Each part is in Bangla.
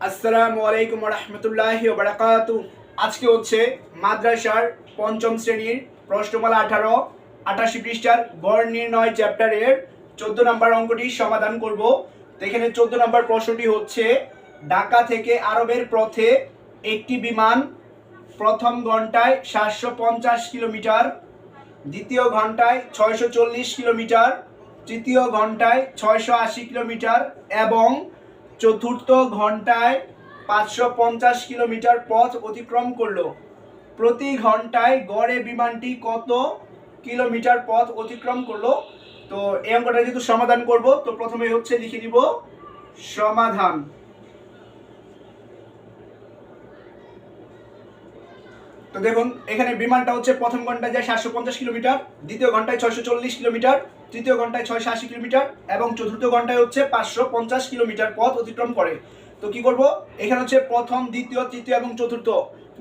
আসসালামু আলাইকুম রহমতুল্লাহি বারাকাতু আজকে হচ্ছে মাদ্রাসার পঞ্চম শ্রেণির প্রশ্নমালা আঠারো আটাশি পৃষ্ঠার গড় নির্ণয় চ্যাপ্টারের চোদ্দ নম্বর অঙ্কটি সমাধান করব। তো এখানে চোদ্দ নম্বর প্রশ্নটি হচ্ছে, ঢাকা থেকে আরবের পথে একটি বিমান প্রথম ঘন্টায় সাতশো পঞ্চাশ কিলোমিটার, দ্বিতীয় ঘন্টায় ছয়শো চল্লিশ কিলোমিটার, তৃতীয় ঘন্টায় ছয়শো আশি কিলোমিটার এবং চতুর্থ ঘন্টায় পাঁচশো পঞ্চাশ কিলোমিটার পথ অতিক্রম করল। প্রতি ঘন্টায় গড়ে বিমানটি কত কিলোমিটার পথ অতিক্রম করল? তো এই অঙ্কটা যেহেতু সমাধান করব, তো প্রথমে হচ্ছে লিখে দিব সমাধান। তো দেখুন, এখানে বিমানটা হচ্ছে প্রথম ঘন্টায় যায় সাতশো পঞ্চাশ কিলোমিটার, দ্বিতীয় ঘন্টায় ছয়শো চল্লিশ কিলোমিটার, তৃতীয় ঘন্টায় ছয়শো আশি কিলোমিটার এবং চতুর্থ ঘন্টায় হচ্ছে পাঁচশো পঞ্চাশ কিলোমিটার পথ অতিক্রম করে। তো কি করব? এখানে হচ্ছে প্রথম, দ্বিতীয়, তৃতীয় এবং চতুর্থ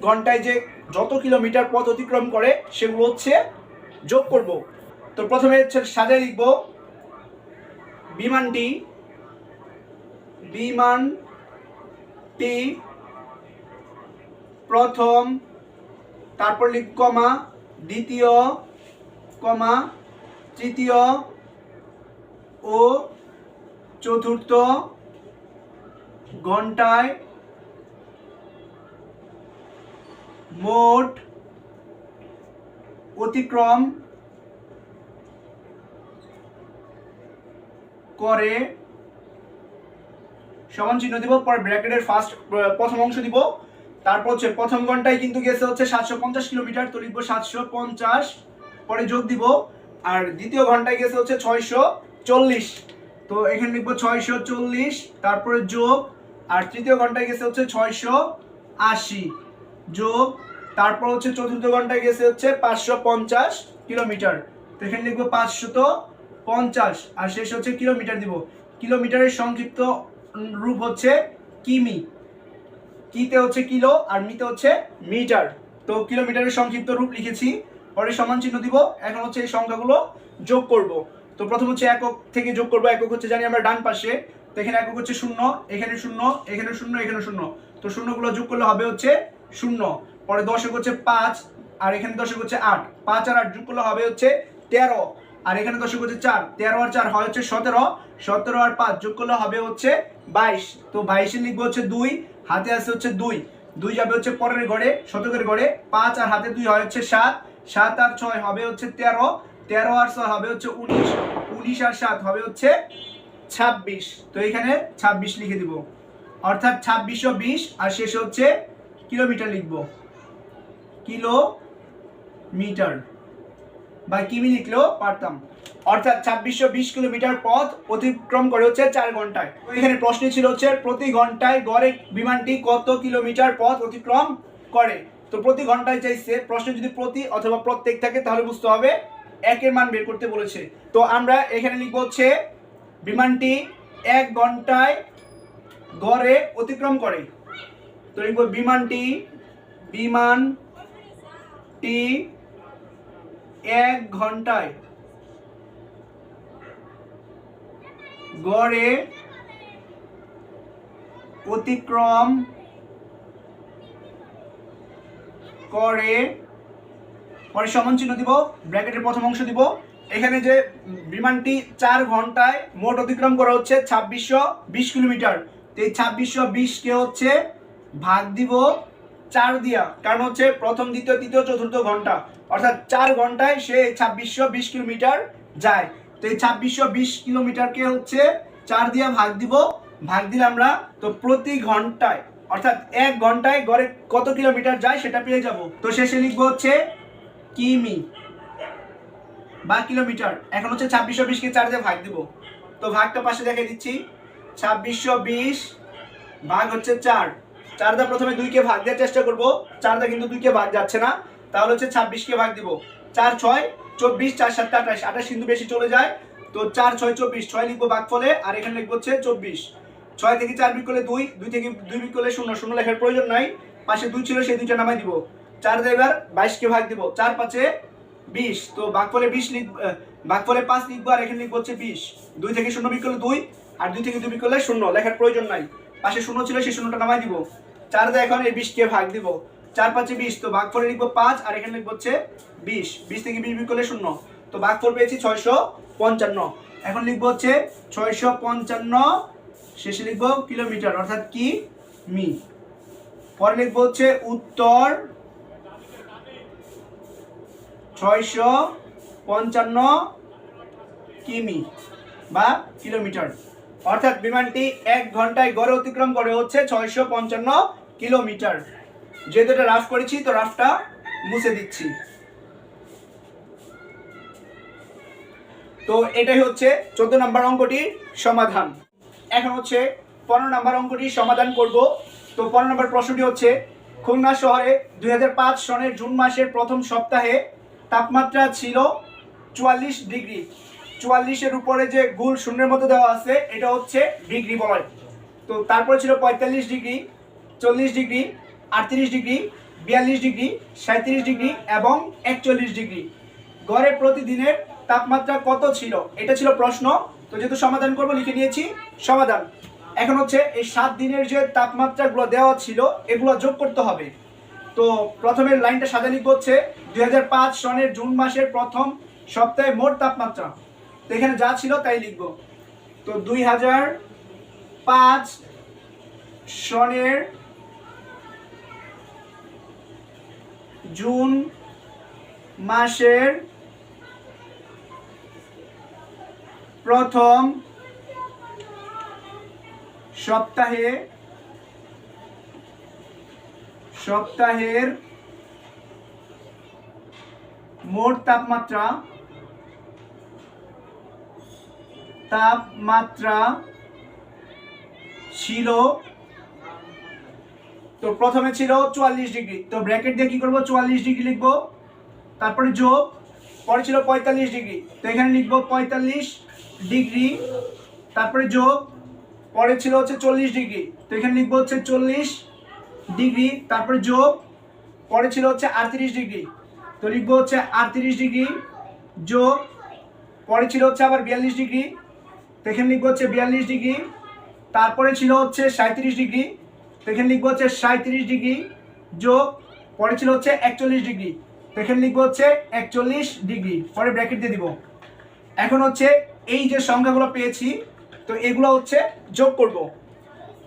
ঘন্টায় যে যত কিলোমিটার পথ অতিক্রম করে, সেগুলো হচ্ছে যোগ করব। তো প্রথমে হচ্ছে সাজায় লিখব বিমানটি বিমানটি প্রথম তারপর লিখ কমা, দ্বিতীয় কমা, তৃতীয় ও চতুর্থ ঘন্টায় মোট অতিক্রম করে সমান চিহ্ন দিব, পরে ব্র্যাকেটের ফার্স্ট প্রথম অংশ দিব। তারপর হচ্ছে প্রথম ঘন্টায় কিন্তু গেছে হচ্ছে সাতশো পঞ্চাশ কিলোমিটার, তো লিখব সাতশো পঞ্চাশ, পরে যোগ দিব, আর দ্বিতীয় ঘন্টায় গেছে হচ্ছে ছয়শো চল্লিশ, তো এখানে লিখব ছয়শো চল্লিশ, তারপরে যোগ, আর তৃতীয় ঘন্টায় গেছে হচ্ছে ছয়শো আশি, যোগ, তারপর হচ্ছে চতুর্থ ঘন্টায় গেছে হচ্ছে পাঁচশো পঞ্চাশ কিলোমিটার, তো এখানে লিখব পাঁচশত পঞ্চাশ, আর শেষ হচ্ছে কিলোমিটার দিব, কিলোমিটারের সংক্ষিপ্ত রূপ হচ্ছে কিমি কিতে হচ্ছে কিলো আর মিতে হচ্ছে মিটার। তো কিলোমিটারের সংক্ষিপ্ত রূপ লিখেছি, পরে সমান চিহ্ন দিব, এখন হচ্ছে এই সংখ্যাগুলো যোগ করব। তো প্রথম হচ্ছে একক থেকে যোগ করব, একক হচ্ছে জানি আমরা ডান পাশে, তো এখানে একক হচ্ছে শূন্য, এখানে শূন্য এখানে শূন্য এখানে শূন্য। তো শূন্যগুলো যোগ করলে হবে হচ্ছে শূন্য, পরে দশক হচ্ছে পাঁচ, আর এখানে দশক হচ্ছে আট। পাঁচ আর আট যোগ করলে হবে হচ্ছে তেরো, আর এখানে দশক হচ্ছে চার। তেরো আর চার হয় হচ্ছে সতেরো সতেরো আর পাঁচ যোগ করলে হবে হচ্ছে বাইশ। তো বাইশে লিখব হচ্ছে দুই হাতে আছে হচ্ছে দুই। দুই যাবে হচ্ছে পরের ঘরে, শতকের ঘরে। পাঁচ আর হাতে দুই হয় হচ্ছে সাত। সাত আর ছয় হবে হচ্ছে তেরো। তেরো আর ছয় হবে হচ্ছে উনিশ। উনিশ আর সাত হবে হচ্ছে ছাব্বিশ। তো এখানে ছাব্বিশ লিখে দিব। অর্থাৎ ছাব্বিশশো বিশ আর শেষে হচ্ছে কিলোমিটার লিখব। কিলো মিটার বা কিমি লিখলেও পারতাম। অর্থাৎ ছাব্বিশশো বিশ কিলোমিটার পথ অতিক্রম করে হচ্ছে চার ঘন্টায়। এখানে প্রশ্ন ছিল হচ্ছে প্রতি ঘন্টায় গড়ে বিমানটি কত কিলোমিটার পথ অতিক্রম করে? তো প্রতি ঘন্টায় চাইছে, প্রশ্ন যদি প্রতি অথবা প্রত্যেক থাকে তাহলে বুঝতে হবে, একের মান বের করতে বলেছে। তো আমরা এখানে লিখব হচ্ছে, বিমানটি এক ঘন্টায় গড়ে অতিক্রম করে। তো লিখব বিমানটি বিমানটি এক ঘন্টায় গড়ে অতিক্রম করে, পরে সমান চিহ্ন দিব, ব্র্যাকেটের প্রথম অংশ দিব। এখানে যে বিমানটি চার ঘন্টায় মোট অতিক্রম করা হচ্ছে ছাব্বিশশো বিশ কিলোমিটার। তো এই ছাব্বিশশো বিশকে হচ্ছে ভাগ দিব চার দিয়া, কারণ হচ্ছে প্রথম, দ্বিতীয়, তৃতীয়, চতুর্থ ঘণ্টা। অর্থাৎ চার ঘন্টায় সে ছাব্বিশশো বিশ কিলোমিটার যায়। তো এই ছাব্বিশশো বিশ কিলোমিটারকে হচ্ছে চার দিয়া ভাগ দিব। ভাগ দিলে আমরা তো প্রতি ঘন্টায়, অর্থাৎ এক ঘন্টায় গড়ে কত কিলোমিটার যায় সেটা পেয়ে যাব। তো শেষে লিখব হচ্ছে কিমি। বা কিলোমিটার। এখন হচ্ছে ছাব্বিশশো বিশকে চার দিয়ে ভাগ দিব। তো ভাগটা পাশে দেখে দিচ্ছি। ছাব্বিশশো বিশ ভাগ হচ্ছে চার। চার দা প্রথমে দুইকে ভাগ দেওয়ার চেষ্টা করব। চার দা কিন্তু দুইকে ভাগ যাচ্ছে না। তাহলে হচ্ছে ছাব্বিশকে ভাগ দিব। চার ছয় চব্বিশ, চার, সাতটা, আঠাশ। আঠাশ কিন্তু বেশি চলে যায়। তো চার, ছয়, চব্বিশ, ছয় লিখব ভাগ ফলে আর এখানে লিখব হচ্ছে চব্বিশ। ছয় থেকে চার বিক করলে দুই দুই থেকে দুই বিক করলে শূন্য। শূন্য লেখার প্রয়োজন নাই। পাশে দুই ছিল, সেই দুইটা নামাই দিব। চার দিয়ে এবার বাইশকে ভাগ দিব। চার পাঁচে বিশ। তো ভাগফলে বিশ লিখ ভাগফলে পাঁচ লিখব, আর এখানে লিখব হচ্ছে বিশ। দুই থেকে শূন্য বিক করলে দুই, আর দুই থেকে দুই বিক করলে শূন্য। লেখার প্রয়োজন নাই। পাশে শূন্য ছিল, সেই শূন্যটা নামাই দিব। চার দিয়ে এখন এই বিশকে ভাগ দিব। চার পাঁচে বিশ, তো ভাগ করে লিখব পাঁচ, আর এখানে লিখব হচ্ছে বিশ। বিশ থেকে বিশ করলে শূন্য। তো ভাগ করে পেয়েছি ছয়শো পঞ্চান্ন। এখন লিখব হচ্ছে ছয়শো পঞ্চান্ন, শেষে লিখব কিলোমিটার, অর্থাৎ কি? মি। পরে লিখব হচ্ছে উত্তর ছয়শো পঞ্চান্ন কিমি বা কিলোমিটার। অর্থাৎ বিমানটি এক ঘন্টায় গড়ে অতিক্রম করে হচ্ছে ছয়শো পঞ্চান্ন কিলোমিটার। যেহেতু এটা রাফ করেছি, তো রাফটা মুছে দিচ্ছি। তো এটাই হচ্ছে চোদ্দ নম্বর অঙ্কটির সমাধান। এখন হচ্ছে পনেরো নম্বর অঙ্কটির সমাধান করব। তো পনেরো নম্বর প্রশ্নটি হচ্ছে, খুলনা শহরে দুই হাজার পাঁচ সনের জুন মাসের প্রথম সপ্তাহে তাপমাত্রা ছিল চুয়াল্লিশ ডিগ্রি। চুয়াল্লিশের উপরে যে গুল শূন্যের মতো দেওয়া আছে, এটা হচ্ছে ডিগ্রি বলয়। তো তারপরে ছিল পঁয়তাল্লিশ ডিগ্রি, চল্লিশ ডিগ্রি আটত্রিশ ডিগ্রি, বিয়াল্লিশ ডিগ্রি সাঁত্রিশ ডিগ্রি এবং একচল্লিশ ডিগ্রি। গড়ে প্রতিদিনের তাপমাত্রা কত ছিল? এটা ছিল প্রশ্ন। তো যেহেতু সমাধান করব, লিখে নিয়েছি। সমাধান। এখন হচ্ছে এই সাত দিনের যে তাপমাত্রাগুলো দেওয়া ছিল, এগুলো যোগ করতে হবে। তো প্রথমের লাইনটা সাজা লিখব হচ্ছে, দুই হাজার পাঁচ সনের জুন মাসের প্রথম সপ্তাহে মোট তাপমাত্রা। তো এখানে যা ছিল তাই লিখব। তো দুই হাজার পাঁচ সনের জুন মাসের প্রথম সপ্তাহে সপ্তাহের মোট তাপমাত্রা তাপমাত্রা ছিল তো প্রথমে ছিল চুয়াল্লিশ ডিগ্রি। তো ব্র্যাকেট দিয়ে কি করব? চুয়াল্লিশ ডিগ্রি লিখব। তারপরে যোগ, পরে ছিল পঁয়তাল্লিশ ডিগ্রি। তো এখানে লিখব পঁয়তাল্লিশ ডিগ্রি, তারপরে যোগ, পরে ছিল হচ্ছে চল্লিশ ডিগ্রি। তো এখানে লিখব হচ্ছে চল্লিশ ডিগ্রি, তারপরে যোগ, পরে ছিল হচ্ছে আটত্রিশ ডিগ্রি। তো লিখব হচ্ছে আটত্রিশ ডিগ্রি, যোগ, পরে ছিল হচ্ছে আবার বিয়াল্লিশ ডিগ্রি। তো এখানে লিখব হচ্ছে বিয়াল্লিশ ডিগ্রি, তারপরে ছিল হচ্ছে সাঁত্রিশ ডিগ্রি তো এখানে লিখব হচ্ছে সাঁত্রিশ ডিগ্রি যোগ, পরে ছিল হচ্ছে একচল্লিশ ডিগ্রি। তো এখানে লিখব হচ্ছে একচল্লিশ ডিগ্রি, পরে ব্র্যাকেট দিয়ে দিব। এখন হচ্ছে এই যে সংখ্যাগুলো পেয়েছি, তো এগুলো হচ্ছে যোগ করব।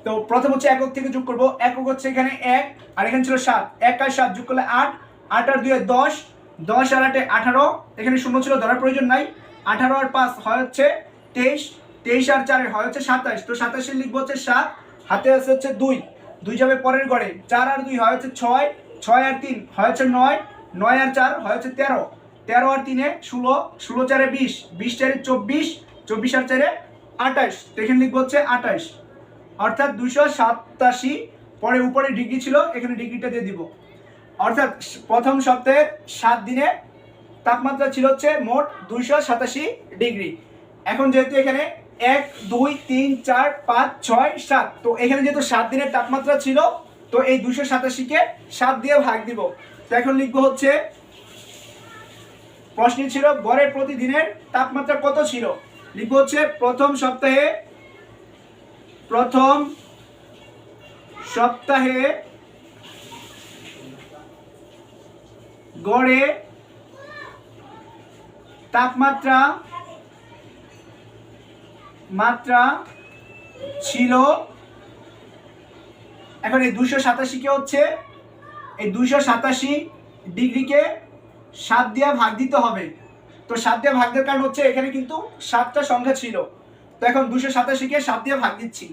তো প্রথম হচ্ছে একক থেকে যোগ করব। একক হচ্ছে এখানে এক, আর এখানে ছিল সাত। এক আর সাত যোগ করলে আট আট আর দুই দশ দশ আর আটে আঠারো, এখানে শূন্য ছিল, ধরার প্রয়োজন নাই। আঠারো আর পাঁচ হয় হচ্ছে তেইশ তেইশ আর চারে হয় হচ্ছে সাতাশ। তো সাতাশে লিখব হচ্ছে সাত, হাতে আছে হচ্ছে দুই। দুই যাবে পরের ঘরে চার আর দুই হয় হচ্ছে ছয় ছয় আর তিন হয় হচ্ছে নয় নয় আর চার হয় হচ্ছে তেরো। তেরো আর তিনে ষোলো ষোলো চারে বিশ বিশ চারে চব্বিশ চব্বিশ আর চারে আঠাশ। এখানে লিখব হচ্ছে আঠাশ। অর্থাৎ দুশো সাতাশি, পরে উপরে ডিগ্রি ছিল, এখানে ডিগ্রিটা দিয়ে দিব। অর্থাৎ প্রথম সপ্তাহের সাত দিনে তাপমাত্রা ছিল হচ্ছে মোট দুইশো সাতাশি ডিগ্রি। এখন যেহেতু এখানে এক, দুই, তিন, চার, পাঁচ, ছয়, সাত। তো এখানে যেহেতু সাত দিনের তাপমাত্রা ছিল, তো এই দুশো সাতাশিকে সাত দিয়ে ভাগ দিব। তো এখন লিখব হচ্ছে, প্রশ্ন ছিল গড়ে প্রতিদিনের তাপমাত্রা কত ছিল? লিখব হচ্ছে, প্রথম সপ্তাহে প্রথম সপ্তাহে গড়ে তাপমাত্রা মাত্রা ছিল এখন এই দুশো সাতাশিকে হচ্ছে? এই দুশো সাতাশি ডিগ্রিকে সাত দিয়ে ভাগ দিতে হবে। তো সাত দিয়ে ভাগ দেওয়ার কারণ হচ্ছে এখানে কিন্তু সাতটা সংখ্যা ছিল। তো এখন দুশো সাতাশিকে সাত দিয়ে ভাগ দিচ্ছি।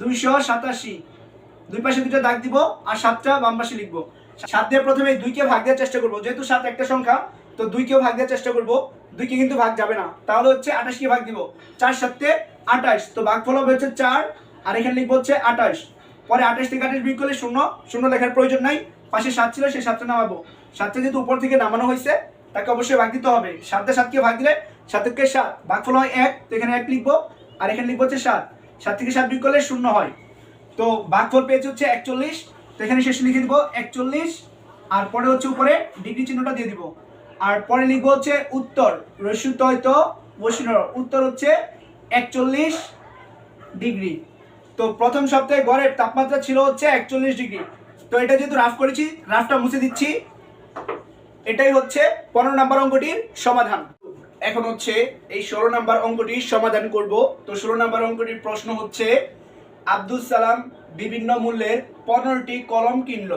দুইশো সাতাশি। দুই পাশে দুটো দাগ দিব আর সাতটা বাম পাশে লিখব। সাত দিয়ে প্রথমে দুইকে ভাগ দেওয়ার চেষ্টা করব। যেহেতু সাত একটা সংখ্যা তো দুইকেও ভাগ দেওয়ার চেষ্টা করব। দুইকে কিন্তু ভাগ যাবে না। তাহলে হচ্ছে আঠাশকে ভাগ দিব। চার সাতে আঠাশ। তো ভাগ ফল হবে হচ্ছে চার, আর এখানে লিখব হচ্ছে আঠাশ। পরে আঠাশ থেকে আঠাশ বিয়োগ করলে শূন্য। শূন্য লেখার প্রয়োজন নাই। পাশে সাত ছিল সেই সাতটা নামাবো। সাতটা যেহেতু উপর থেকে নামানো হয়েছে, তাকে অবশ্যই ভাগ দিতে হবে। সাতটা সাতকে ভাগ দিলে সাতকে সাত। ভাগফল হয় এক, তো এখানে এক লিখব। আর এখানে লিখব হচ্ছে সাত। সাত থেকে সাত বিয়োগ করলে শূন্য হয়। তো ভাগ ফল পেয়েছে হচ্ছে একচল্লিশ। তো এখানে শেষে লিখে দিব একচল্লিশ। আর পরে হচ্ছে উপরে ডিগ্রি চিহ্নটা দিয়ে দিব। আর পরে লিখব হচ্ছে উত্তর। রসুতয়ত বসিন উত্তর হচ্ছে একচল্লিশ ডিগ্রি। তো প্রথম সপ্তাহে গড়ের তাপমাত্রা ছিল হচ্ছে একচল্লিশ ডিগ্রি। তো এটা যেহেতু রাফ করেছি, রাফটা মুছে দিচ্ছি। এটাই হচ্ছে পনেরো নাম্বার অঙ্কটির সমাধান। এখন হচ্ছে এই ষোলো নাম্বার অঙ্কটির সমাধান করব। তো ষোলো নাম্বার অঙ্কটির প্রশ্ন হচ্ছে আব্দুল সালাম বিভিন্ন মূল্যের পনেরোটি কলম কিনল।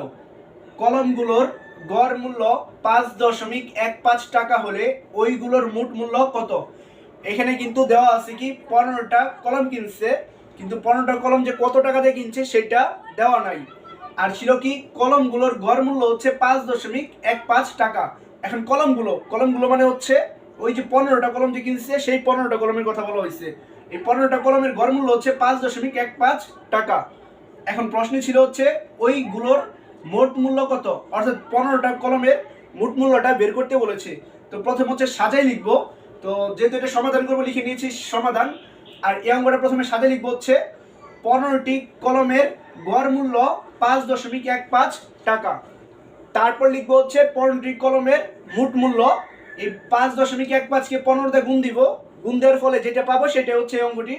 কলমগুলোর গড় মূল্য পাঁচ দশমিক এক পাঁচ টাকা হলে ওইগুলোর মোট মূল্য কত? এখানে কিন্তু দেওয়া আছে কি পনেরোটা কলম কিনছে, কিন্তু পনেরোটা কলম যে কত টাকা দিয়ে কিনছে সেটা দেওয়া নাই। আর ছিল কি কলমগুলোর গড় মূল্য হচ্ছে পাঁচ দশমিক এক পাঁচ টাকা। এখন কলমগুলো কলমগুলো মানে হচ্ছে ওই যে পনেরোটা কলম যে কিনছে, সেই পনেরোটা কলমের কথা বলা হয়েছে। এই পনেরোটা কলমের গড় মূল্য হচ্ছে পাঁচ দশমিক এক পাঁচ টাকা। এখন প্রশ্ন ছিল হচ্ছে ওইগুলোর মোট মূল্য কত? অর্থাৎ পনেরোটা কলমের মোট মূল্যটা বের করতে বলেছে। তো প্রথম হচ্ছে সাজাই লিখব। তো যেহেতু এটা সমাধান করব, লিখে নিয়েছি সমাধান। আর এই অঙ্গটা প্রথমে সাজাই লিখব হচ্ছে পনেরোটি কলমের গড় মূল্য পাঁচ দশমিক এক পাঁচ টাকা। তারপর লিখব হচ্ছে পনেরোটি কলমের মোট মূল্য। এই পাঁচ দশমিক এক পাঁচকে পনেরো দিয়ে গুণ দিব। গুণ দেওয়ার ফলে যেটা পাবো সেটা হচ্ছে এই অঙ্কটি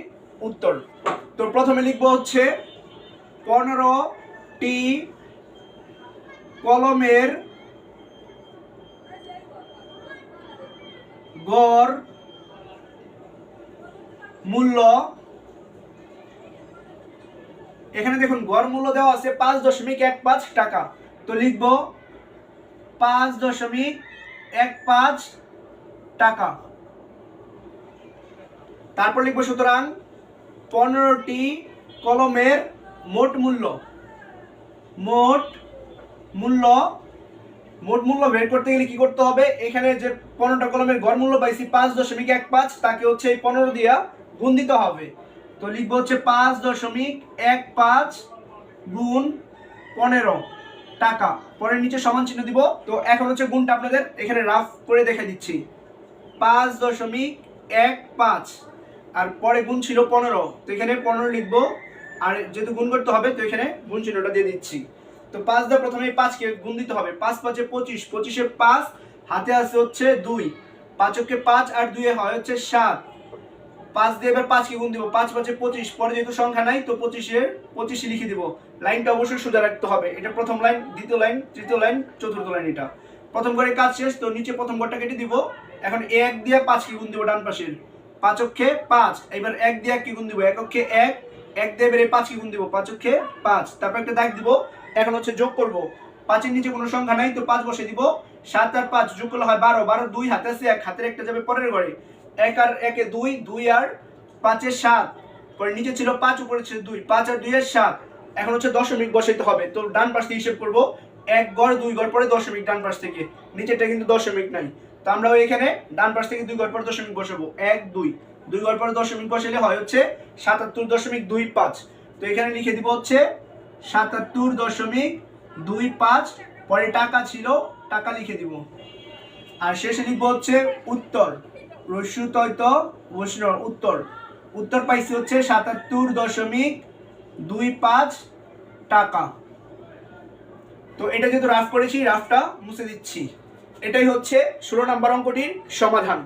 উত্তর। তো প্রথমে লিখব হচ্ছে পনেরোটি কলমের গড় মূল্য, এখানে দেখুন, গড় মূল্য দেওয়া আছে পাঁচ দশমিক এক পাঁচ টাকা। তো লিখব পাঁচ দশমিক এক পাঁচ টাকা। তারপর লিখব সুতরাং পনেরোটি কলমের মোট মূল্য। মোট মূল্য, মোট মূল্য বের করতে গেলে কি করতে হবে? এখানে যে পনেরোটা কলমের গড় মূল্য পাইছি পাঁচ দশমিক এক পাঁচ, তাকে হচ্ছে এই পনেরো দিয়া গুণ দিতে হবে। তো লিখব হচ্ছে পাঁচ দশমিক এক পাঁচ গুণ পনেরো টাকা। পরের নিচে সমান চিহ্ন দিব। তো এখন হচ্ছে গুণটা আপনাদের এখানে রাফ করে দেখে দিচ্ছি। পাঁচ দশমিক এক পাঁচ। আর পরে গুণ ছিল পনেরো। তো এখানে পনেরো লিখব। আর যেহেতু গুণ করতে হবে, তো এখানে গুণ চিহ্নটা দিয়ে দিচ্ছি। তো পাঁচ দিয়ে প্রথমে পাঁচকে গুণ দিতে হবে। পাঁচ পাঁচে পঁচিশ, পঁচিশে পাঁচ, হাতে আছে হচ্ছে দুই। পাঁচকে পাঁচ আর দুইয়ে হয় হচ্ছে সাত। পাঁচ দিয়ে এবার পাঁচকে গুণ দিব। পাঁচ পাঁচে পঁচিশ, পরে যেহেতু সংখ্যা নাই, তো পঁচিশের পঁচিশে লিখে দিব। লাইনটা অবশ্যই সোজা রাখতে হবে। এটা প্রথম লাইন, দ্বিতীয় লাইন, তৃতীয় লাইন, চতুর্থ লাইন এটা। প্রথম করে কাজ শেষ, তো নিচে প্রথম ঘরটা কেটে দিব। এখন এক দিয়ে পাঁচকে গুণ দিব ডান পাশের। পাঁচ অক্ষে পাঁচ, এবার এক দিয়ে এক কি গুণ দিব। এক অক্ষে এক এক দিয়ে এবার এই পাঁচ কি গুণ দিব। পাঁচ অক্ষে পাঁচ। তারপর একটা দাগ দিব। এখন হচ্ছে যোগ করব। পাঁচের নিচে কোনো সংখ্যা নাই, তো পাঁচ বসে দিব। সাত আর পাঁচ যোগ করলে হয় বারো বারো দুই, হাতে আছে এক, হাতের একটা যাবে পরের ঘরে। এক আর একে দুই দুই আর পাঁচে সাত। পরে নিচে ছিল পাঁচ, উপরে ছিল দুই, পাঁচ আর দুই এর সাত। এখন হচ্ছে দশমিক বসাইতে হবে, তো ডান পাশ থেকে হিসেব করব। এক গড়, দুই গড় পরে দশমিক ডান পাশ থেকে। নিচেরটা কিন্তু দশমিক নাই। তো আমরা এখানে ডান পাশ থেকে দুই গড় পরে দশমিক বসাবো। এক, দুই। দুই গড় পরে দশমিক বসালে হয় হচ্ছে সাতাত্তর দশমিক দুই পাঁচ। তো এখানে লিখে দিব হচ্ছে সাতাত্তর দশমিক দুই পাঁচ, পরে টাকা ছিল, টাকা লিখে দিব। আর শেষে লিখব হচ্ছে উত্তর। রস্যুতয়ত বৈষ্ণব, উত্তর। উত্তর পাইছি হচ্ছে সাতাত্তর দশমিক দুই পাঁচ টাকা। তো এটা যেহেতু রাফ করেছি, রাফটা মুছে দিচ্ছি। এটাই হচ্ছে ষোলো নাম্বার অঙ্কটির সমাধান।